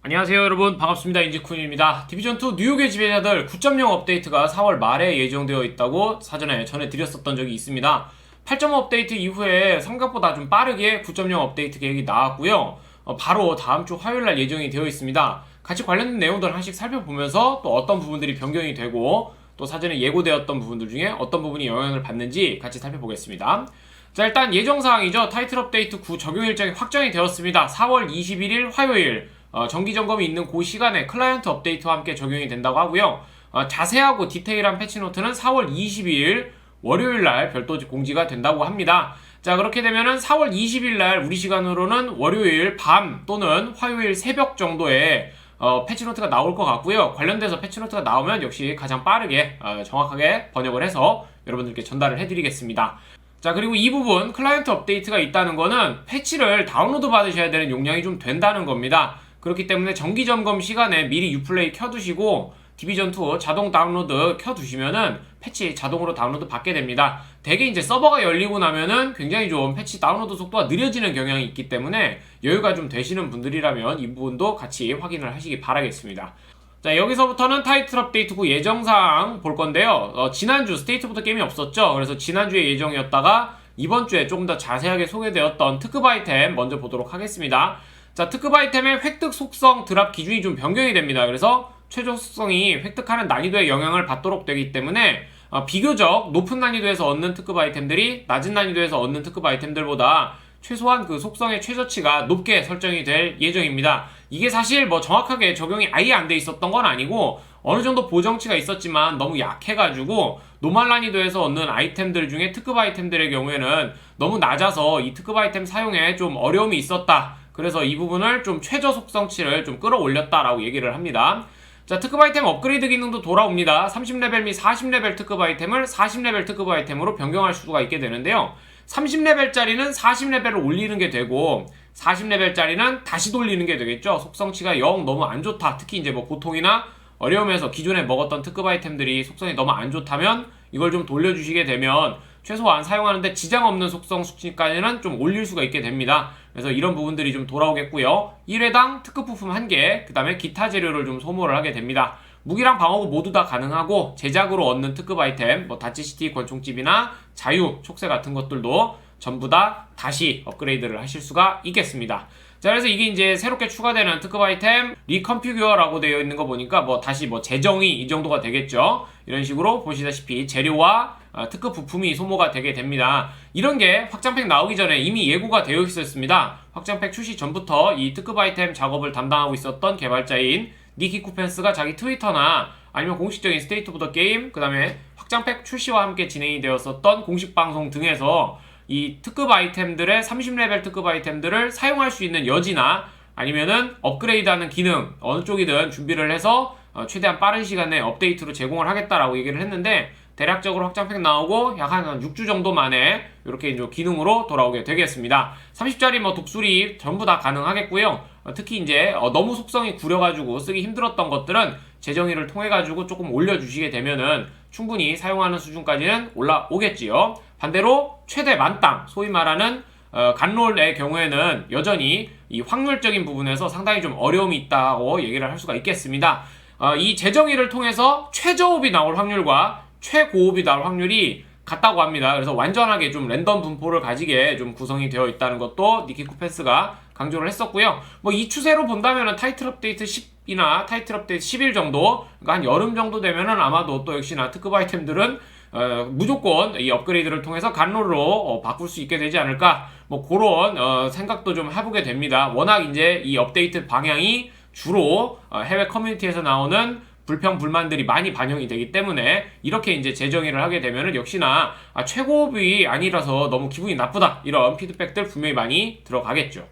안녕하세요 여러분. 반갑습니다. 인지쿤입니다. 디비전2 뉴욕의 지배자들 9.0 업데이트가 4월 말에 예정되어 있다고 사전에 전해드렸었던 적이 있습니다. 8.5 업데이트 이후에 생각보다 좀 빠르게 9.0 업데이트 계획이 나왔고요. 어, 바로 다음 주 화요일날 예정이 되어 있습니다. 같이 관련된 내용들 하나씩 살펴보면서 또 어떤 부분들이 변경이 되고 또 사전에 예고되었던 부분들 중에 어떤 부분이 영향을 받는지 같이 살펴보겠습니다. 자 일단 예정사항이죠. 타이틀 업데이트 9 적용 일정이 확정이 되었습니다. 4월 21일 화요일 어, 정기 점검이 있는 그 시간에 클라이언트 업데이트와 함께 적용이 된다고 하고요. 어, 자세하고 디테일한 패치 노트는 4월 22일 월요일 날 별도 공지가 된다고 합니다. 자, 그렇게 되면은 4월 20일 날 우리 시간으로는 월요일 밤 또는 화요일 새벽 정도에 어, 패치노트가 나올 것 같고요. 관련돼서 패치노트가 나오면 역시 가장 빠르게 어, 정확하게 번역을 해서 여러분들께 전달을 해드리겠습니다. 자 그리고 이 부분 클라이언트 업데이트가 있다는 거는 패치를 다운로드 받으셔야 되는 용량이 좀 된다는 겁니다. 그렇기 때문에 정기 점검 시간에 미리 유플레이 켜두시고 디비전2 자동 다운로드 켜두시면은 패치 자동으로 다운로드 받게 됩니다. 대개 이제 서버가 열리고 나면은 굉장히 좀 패치 다운로드 속도가 느려지는 경향이 있기 때문에 여유가 좀 되시는 분들이라면 이 부분도 같이 확인을 하시기 바라겠습니다. 자 여기서부터는 타이틀 업데이트 후 예정사항 볼 건데요 어, 지난주 스테이트부터 게임이 없었죠 그래서 지난주에 예정이었다가 이번 주에 조금 더 자세하게 소개되었던 특급 아이템 먼저 보도록 하겠습니다 자 특급 아이템의 획득 속성 드랍 기준이 좀 변경이 됩니다 그래서 최저 속성이 획득하는 난이도에 영향을 받도록 되기 때문에 어, 비교적 높은 난이도에서 얻는 특급 아이템들이 낮은 난이도에서 얻는 특급 아이템들보다 최소한 그 속성의 최저치가 높게 설정이 될 예정입니다. 이게 사실 뭐 정확하게 적용이 아예 안 돼 있었던 건 아니고 어느 정도 보정치가 있었지만 너무 약해가지고 노말 난이도에서 얻는 아이템들 중에 특급 아이템들의 경우에는 너무 낮아서 이 특급 아이템 사용에 좀 어려움이 있었다. 그래서 이 부분을 좀 최저 속성치를 좀 끌어올렸다라고 얘기를 합니다. 자, 특급 아이템 업그레이드 기능도 돌아옵니다. 30레벨 및 40레벨 특급 아이템을 40레벨 특급 아이템으로 변경할 수가 있게 되는데요. 30레벨짜리는 40레벨을 올리는 게 되고 40레벨짜리는 다시 돌리는 게 되겠죠. 속성치가 영 너무 안 좋다. 특히 이제 뭐 고통이나 어려움에서 기존에 먹었던 특급 아이템들이 속성이 너무 안 좋다면 이걸 좀 돌려주시게 되면 최소한 사용하는데 지장 없는 속성 수치까지는 좀 올릴 수가 있게 됩니다. 그래서 이런 부분들이 좀 돌아오겠고요. 1회당 특급 부품 1개, 그 다음에 기타 재료를 좀 소모를 하게 됩니다. 무기랑 방어구 모두 다 가능하고 제작으로 얻는 특급 아이템, 뭐 다치시티 권총집이나 자유, 촉새 같은 것들도 전부 다 다시 업그레이드를 하실 수가 있겠습니다. 자, 그래서 이게 이제 새롭게 추가되는 특급 아이템 리컨피규어라고 되어 있는 거 보니까 뭐 다시 뭐 재정의 이 정도가 되겠죠. 이런 식으로 보시다시피 재료와 어, 특급 부품이 소모가 되게 됩니다. 이런 게 확장팩 나오기 전에 이미 예고가 되어 있었습니다. 확장팩 출시 전부터 이 특급 아이템 작업을 담당하고 있었던 개발자인 니키 쿠펜스가 자기 트위터나 아니면 공식적인 스테이트 오브 더 게임 그 다음에 확장팩 출시와 함께 진행이 되었었던 공식 방송 등에서 이 특급 아이템들의 30레벨 특급 아이템들을 사용할 수 있는 여지나 아니면은 업그레이드하는 기능 어느 쪽이든 준비를 해서 어, 최대한 빠른 시간에 업데이트로 제공을 하겠다라고 얘기를 했는데 대략적으로 확장팩 나오고 약 한 6주 정도 만에 이렇게 이제 기능으로 돌아오게 되겠습니다. 30짜리 뭐 독수리 전부 다 가능하겠고요. 어, 특히 이제 어, 너무 속성이 구려가지고 쓰기 힘들었던 것들은 재정의를 통해가지고 조금 올려주시게 되면은 충분히 사용하는 수준까지는 올라오겠지요. 반대로 최대 만땅 소위 말하는 어, 간롤의 경우에는 여전히 이 확률적인 부분에서 상당히 좀 어려움이 있다고 얘기를 할 수가 있겠습니다. 어, 이 재정의를 통해서 최저호흡이 나올 확률과 최고호흡이 나올 확률이 같다고 합니다. 그래서 완전하게 좀 랜덤 분포를 가지게 좀 구성이 되어 있다는 것도 니키 쿠펜스가 강조를 했었고요. 뭐 이 추세로 본다면은 타이틀 업데이트 10이나 타이틀 업데이트 10일 정도, 그러니까 한 여름 정도 되면은 아마도 또 역시나 특급 아이템들은 어, 무조건 이 업그레이드를 통해서 간롤로 어, 바꿀 수 있게 되지 않을까 뭐 그런 어, 생각도 좀 해보게 됩니다. 워낙 이제 이 업데이트 방향이 주로 어, 해외 커뮤니티에서 나오는 불평 불만들이 많이 반영이 되기 때문에 이렇게 이제 재정의를 하게 되면은 역시나 아, 최고업이 아니라서 너무 기분이 나쁘다 이런 피드백들 분명히 많이 들어가겠죠.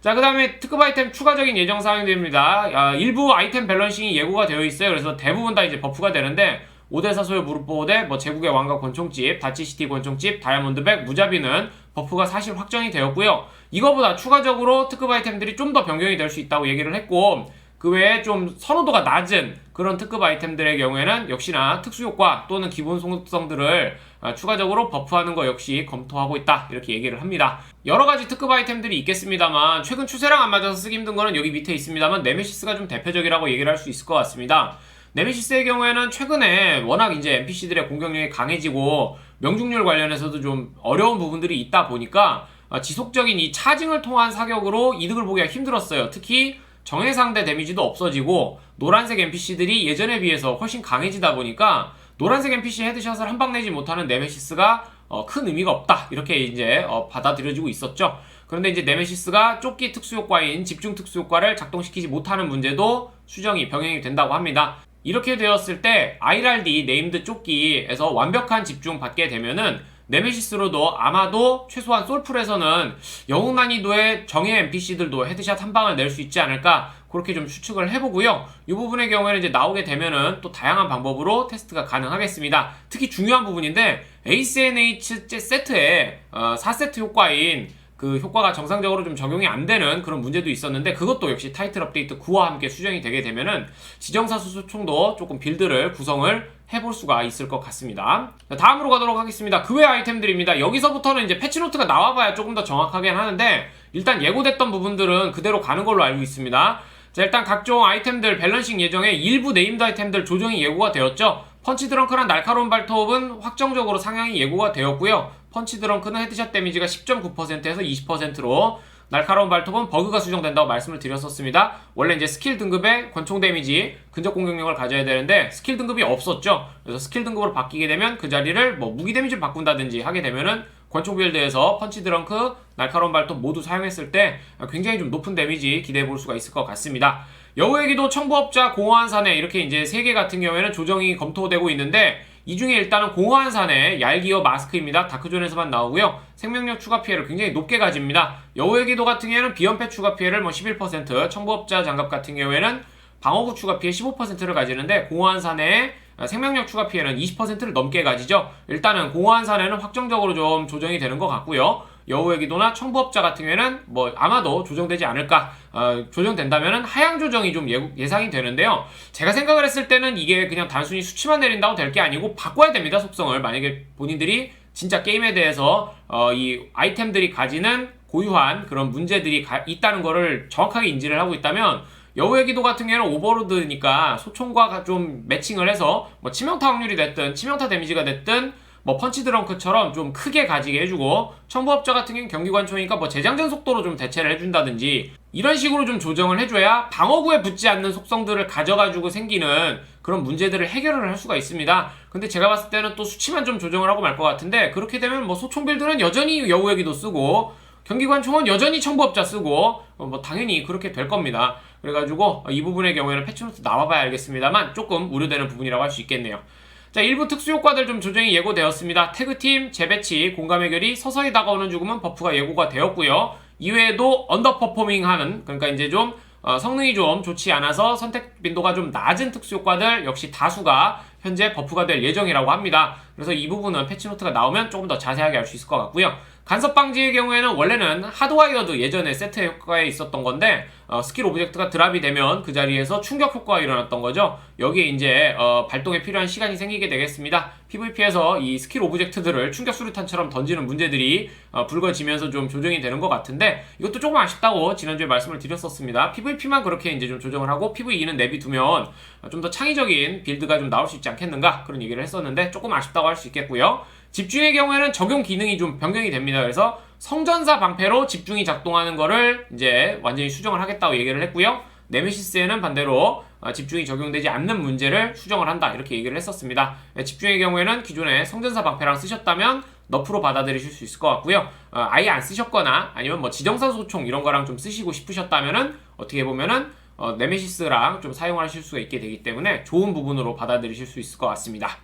자, 그 다음에 특급 아이템 추가적인 예정 사항입니다. 아, 일부 아이템 밸런싱이 예고가 되어 있어요. 그래서 대부분 다 이제 버프가 되는데 5대 사소의 무릎보호대, 뭐 제국의 왕과 권총집, 다치시티 권총집, 다이아몬드백, 무자비는 버프가 사실 확정이 되었고요. 이거보다 추가적으로 특급 아이템들이 좀 더 변경이 될 수 있다고 얘기를 했고 그 외에 좀 선호도가 낮은 그런 특급 아이템들의 경우에는 역시나 특수 효과 또는 기본 속성들을 아, 추가적으로 버프하는 거 역시 검토하고 있다 이렇게 얘기를 합니다. 여러 가지 특급 아이템들이 있겠습니다만 최근 추세랑 안 맞아서 쓰기 힘든 거는 여기 밑에 있습니다만 네메시스가 좀 대표적이라고 얘기를 할 수 있을 것 같습니다. 네메시스의 경우에는 최근에 워낙 이제 NPC들의 공격력이 강해지고 명중률 관련해서도 좀 어려운 부분들이 있다 보니까 아, 지속적인 이 차징을 통한 사격으로 이득을 보기가 힘들었어요. 특히 정해 상대 데미지도 없어지고 노란색 NPC들이 예전에 비해서 훨씬 강해지다 보니까 노란색 NPC 헤드샷을 한 방 내지 못하는 네메시스가 어, 큰 의미가 없다 이렇게 이제 어, 받아들여지고 있었죠. 그런데 이제 네메시스가 쫓기 특수 효과인 집중 특수 효과를 작동시키지 못하는 문제도 수정이 병행이 된다고 합니다. 이렇게 되었을 때 IRD 네임드 쫓기에서 완벽한 집중 받게 되면은 네메시스로도 아마도 최소한 솔풀에서는 영웅 난이도의 정예 NPC들도 헤드샷 한 방을 낼 수 있지 않을까 그렇게 좀 추측을 해보고요. 이 부분의 경우에는 이제 나오게 되면은 또 다양한 방법으로 테스트가 가능하겠습니다. 특히 중요한 부분인데 ACNH 세트에 어, 4세트 효과인 그 효과가 정상적으로 좀 적용이 안 되는 그런 문제도 있었는데 그것도 역시 타이틀 업데이트 9와 함께 수정이 되게 되면은 지정사 수 소총도 조금 빌드를 구성을 해볼 수가 있을 것 같습니다. 자, 다음으로 가도록 하겠습니다. 그 외 아이템들입니다. 여기서부터는 이제 패치노트가 나와봐야 조금 더 정확하긴 하는데 일단 예고됐던 부분들은 그대로 가는 걸로 알고 있습니다. 자 일단 각종 아이템들 밸런싱 예정에 일부 네임드 아이템들 조정이 예고가 되었죠. 펀치 드렁크랑 날카로운 발톱은 확정적으로 상향이 예고가 되었고요. 펀치 드렁크는 헤드샷 데미지가 10.9%에서 20%로 날카로운 발톱은 버그가 수정된다고 말씀을 드렸었습니다. 원래 이제 스킬 등급에 권총 데미지, 근접 공격력을 가져야 되는데 스킬 등급이 없었죠. 그래서 스킬 등급으로 바뀌게 되면 그 자리를 뭐 무기 데미지를 바꾼다든지 하게 되면은 권총 빌드에서 펀치 드렁크, 날카로운 발톱 모두 사용했을 때 굉장히 좀 높은 데미지 기대해 볼 수가 있을 것 같습니다. 여우의 기도, 청부업자, 공허한 사내 이렇게 이제 세 개 같은 경우에는 조정이 검토되고 있는데 이 중에 일단은 공허한 산의 얄기어 마스크입니다. 다크존에서만 나오고요. 생명력 추가 피해를 굉장히 높게 가집니다. 여우의 기도 같은 경우에는 비연패 추가 피해를 뭐 11%, 청부업자 장갑 같은 경우에는 방어구 추가 피해 15%를 가지는데 공허한 산의 생명력 추가 피해는 20%를 넘게 가지죠. 일단은 공허한 산에는 확정적으로 좀 조정이 되는 것 같고요. 여우의 기도나 청부업자 같은 경우에는 뭐 아마도 조정되지 않을까 어, 조정된다면 하향 조정이 좀 예, 상이 되는데요. 제가 생각을 했을 때는 이게 그냥 단순히 수치만 내린다고 될 게 아니고 바꿔야 됩니다 속성을. 만약에 본인들이 진짜 게임에 대해서 어, 이 아이템들이 가지는 고유한 그런 문제들이 가, 있다는 거를 정확하게 인지를 하고 있다면 여우의 기도 같은 경우에는 오버로드니까 소총과 좀 매칭을 해서 뭐 치명타 확률이 됐든 치명타 데미지가 됐든 뭐 펀치 드렁크처럼 좀 크게 가지게 해주고 청부업자 같은 경우는 경기관총이니까 뭐 재장전 속도로 좀 대체를 해준다든지 이런 식으로 좀 조정을 해줘야 방어구에 붙지 않는 속성들을 가져가지고 생기는 그런 문제들을 해결을 할 수가 있습니다. 근데 제가 봤을 때는 또 수치만 좀 조정을 하고 말 것 같은데 그렇게 되면 뭐 소총 빌드는 여전히 여우에기도 쓰고 경기관총은 여전히 청부업자 쓰고 어, 뭐 당연히 그렇게 될 겁니다. 그래가지고 이 부분의 경우에는 패치노트 나와봐야 알겠습니다만 조금 우려되는 부분이라고 할 수 있겠네요. 자, 일부 특수 효과들 좀 조정이 예고되었습니다. 태그팀, 재배치, 공감 해결이 서서히 다가오는 죽음은 버프가 예고가 되었고요. 이외에도 언더퍼포밍 하는, 그러니까 이제 좀 어, 성능이 좀 좋지 않아서 선택 빈도가 좀 낮은 특수 효과들 역시 다수가 현재 버프가 될 예정이라고 합니다. 그래서 이 부분은 패치노트가 나오면 조금 더 자세하게 알 수 있을 것 같고요. 간섭 방지의 경우에는 원래는 하드와이어드 예전에 세트 효과에 있었던 건데 어, 스킬 오브젝트가 드랍이 되면 그 자리에서 충격 효과가 일어났던 거죠. 여기에 이제 어, 발동에 필요한 시간이 생기게 되겠습니다. PVP에서 이 스킬 오브젝트들을 충격 수류탄처럼 던지는 문제들이 어, 불거지면서 좀 조정이 되는 것 같은데 이것도 조금 아쉽다고 지난주에 말씀을 드렸었습니다. PVP만 그렇게 이제 좀 조정을 하고 PVE는 내비두면 좀 더 창의적인 빌드가 좀 나올 수 있지 않겠는가 그런 얘기를 했었는데 조금 아쉽다고 할 수 있겠고요. 집중의 경우에는 적용 기능이 좀 변경이 됩니다. 그래서 성전사 방패로 집중이 작동하는 거를 이제 완전히 수정을 하겠다고 얘기를 했고요. 네메시스에는 반대로 어, 집중이 적용되지 않는 문제를 수정을 한다 이렇게 얘기를 했었습니다. 네, 집중의 경우에는 기존에 성전사 방패랑 쓰셨다면 너프로 받아들이실 수 있을 것 같고요. 어, 아예 안 쓰셨거나 아니면 뭐 지정사 소총 이런 거랑 좀 쓰시고 싶으셨다면은 어떻게 보면은 어, 네메시스랑 좀 사용하실 수가 있게 되기 때문에 좋은 부분으로 받아들이실 수 있을 것 같습니다.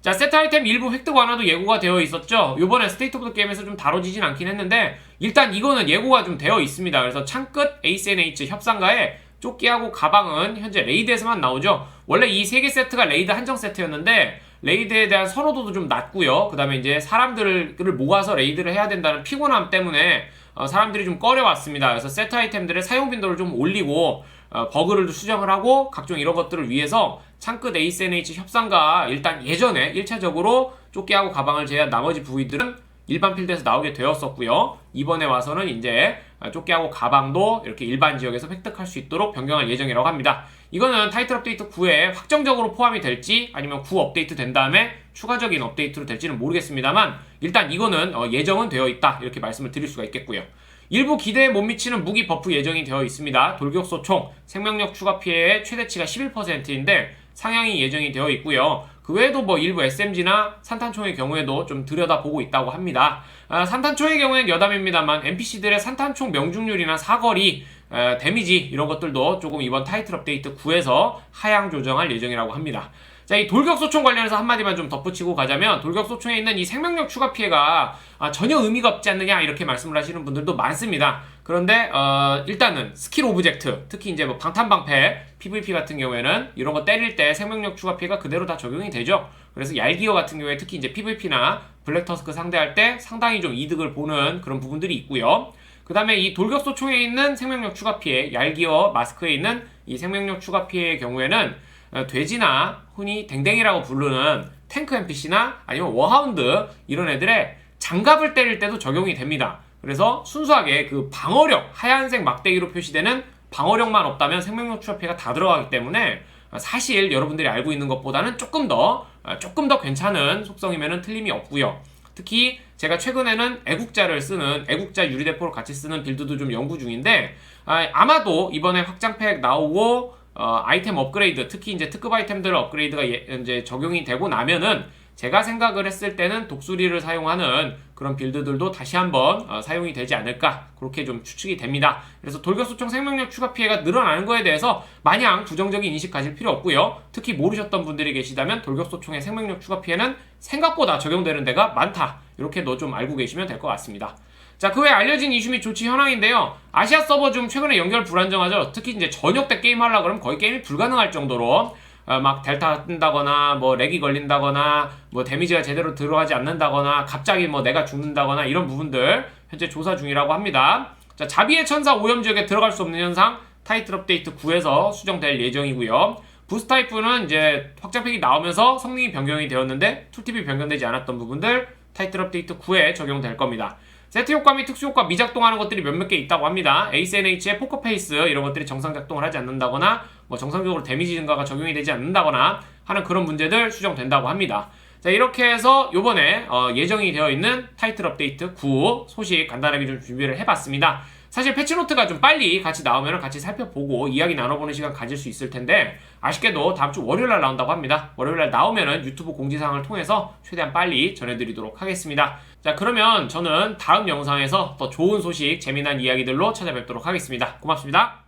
자, 세트 아이템 일부 획득 완화도 예고가 되어 있었죠. 요번에 스테이트 오브 더 게임에서 좀 다뤄지진 않긴 했는데 일단 이거는 예고가 좀 되어 있습니다. 그래서 창끝 ACNH 협상가에 조끼하고 가방은 현재 레이드에서만 나오죠. 원래 이 세 개 세트가 레이드 한정 세트였는데 레이드에 대한 선호도도 좀 낮고요. 그 다음에 이제 사람들을 모아서 레이드를 해야 된다는 피곤함 때문에 어, 사람들이 좀 꺼려왔습니다. 그래서 세트 아이템들의 사용 빈도를 좀 올리고 어, 버그를 수정을 하고 각종 이런 것들을 위해서 창끝 ASNH 협상과 일단 예전에 1차적으로 조끼하고 가방을 제외한 나머지 부위들은 일반 필드에서 나오게 되었었고요. 이번에 와서는 이제 조끼하고 가방도 이렇게 일반 지역에서 획득할 수 있도록 변경할 예정이라고 합니다. 이거는 타이틀 업데이트 9에 확정적으로 포함이 될지 아니면 9 업데이트 된 다음에 추가적인 업데이트로 될지는 모르겠습니다만 일단 이거는 어, 예정은 되어 있다 이렇게 말씀을 드릴 수가 있겠고요. 일부 기대에 못 미치는 무기 버프 예정이 되어 있습니다. 돌격소 총 생명력 추가 피해의 최대치가 11%인데 상향이 예정이 되어 있고요. 그 외에도 뭐 일부 SMG나 산탄총의 경우에도 좀 들여다보고 있다고 합니다. 아, 산탄총의 경우엔 여담입니다만 NPC들의 산탄총 명중률이나 사거리, 에, 데미지 이런 것들도 조금 이번 타이틀 업데이트 9에서 하향 조정할 예정이라고 합니다. 자, 이 돌격소총 관련해서 한마디만 좀 덧붙이고 가자면 돌격소총에 있는 이 생명력 추가 피해가 아, 전혀 의미가 없지 않느냐 이렇게 말씀을 하시는 분들도 많습니다. 그런데 어, 일단은 스킬 오브젝트, 특히 이제 뭐 방탄방패, PVP 같은 경우에는 이런 거 때릴 때 생명력 추가 피해가 그대로 다 적용이 되죠. 그래서 얄기어 같은 경우에 특히 이제 PVP나 블랙터스크 상대할 때 상당히 좀 이득을 보는 그런 부분들이 있고요. 그 다음에 이 돌격소 총에 있는 생명력 추가 피해, 얄기어 마스크에 있는 이 생명력 추가 피해의 경우에는 어, 돼지나 흔히 댕댕이라고 부르는 탱크 NPC나 아니면 워하운드 이런 애들의 장갑을 때릴 때도 적용이 됩니다. 그래서 순수하게 그 방어력, 하얀색 막대기로 표시되는 방어력만 없다면 생명력 추가 피해가 다 들어가기 때문에 사실 여러분들이 알고 있는 것보다는 조금 더 어, 조금 더 괜찮은 속성이면은 틀림이 없고요. 특히 제가 최근에는 애국자를 쓰는 애국자 유리대포를 같이 쓰는 빌드도 좀 연구 중인데 아, 마도 이번에 확장팩 나오고 어, 아이템 업그레이드 특히 이제 특급 아이템들 업그레이드가 예, 이제 적용이 되고 나면은 제가 생각을 했을 때는 독수리를 사용하는 그런 빌드들도 다시 한번 어, 사용이 되지 않을까 그렇게 좀 추측이 됩니다. 그래서 돌격소총 생명력 추가 피해가 늘어나는 거에 대해서 마냥 부정적인 인식 가질 필요 없고요. 특히 모르셨던 분들이 계시다면 돌격소총의 생명력 추가 피해는 생각보다 적용되는 데가 많다. 이렇게도 좀 알고 계시면 될 것 같습니다. 자, 그외 알려진 이슈 및 조치 현황인데요. 아시아 서버 좀 최근에 연결 불안정하죠. 특히 이제 저녁 때 게임 하려 그러면 거의 게임이 불가능할 정도로 어, 막 델타 뜬다거나 뭐 렉이 걸린다거나 뭐 데미지가 제대로 들어가지 않는다거나 갑자기 뭐 내가 죽는다거나 이런 부분들 현재 조사 중이라고 합니다. 자, 자비의 천사 오염 지역에 들어갈 수 없는 현상 타이틀 업데이트 9에서 수정될 예정이고요. 부스 타이프는 이제 확장팩이 나오면서 성능이 변경이 되었는데 툴팁이 변경되지 않았던 부분들 타이틀 업데이트 9에 적용될 겁니다. 세트 효과 및 특수 효과 미작동하는 것들이 몇몇 개 있다고 합니다. ASNH의 포커페이스 이런 것들이 정상 작동을 하지 않는다거나 뭐 정상적으로 데미지 증가가 적용이 되지 않는다거나 하는 그런 문제들 수정된다고 합니다. 자 이렇게 해서 요번에 어, 예정이 되어 있는 타이틀 업데이트 9 소식 간단하게 좀 준비를 해봤습니다. 사실 패치노트가 좀 빨리 같이 나오면 같이 살펴보고 이야기 나눠보는 시간 가질 수 있을 텐데 아쉽게도 다음 주 월요일 날 나온다고 합니다. 월요일 날 나오면은 유튜브 공지사항을 통해서 최대한 빨리 전해드리도록 하겠습니다. 자 그러면 저는 다음 영상에서 더 좋은 소식, 재미난 이야기들로 찾아뵙도록 하겠습니다. 고맙습니다.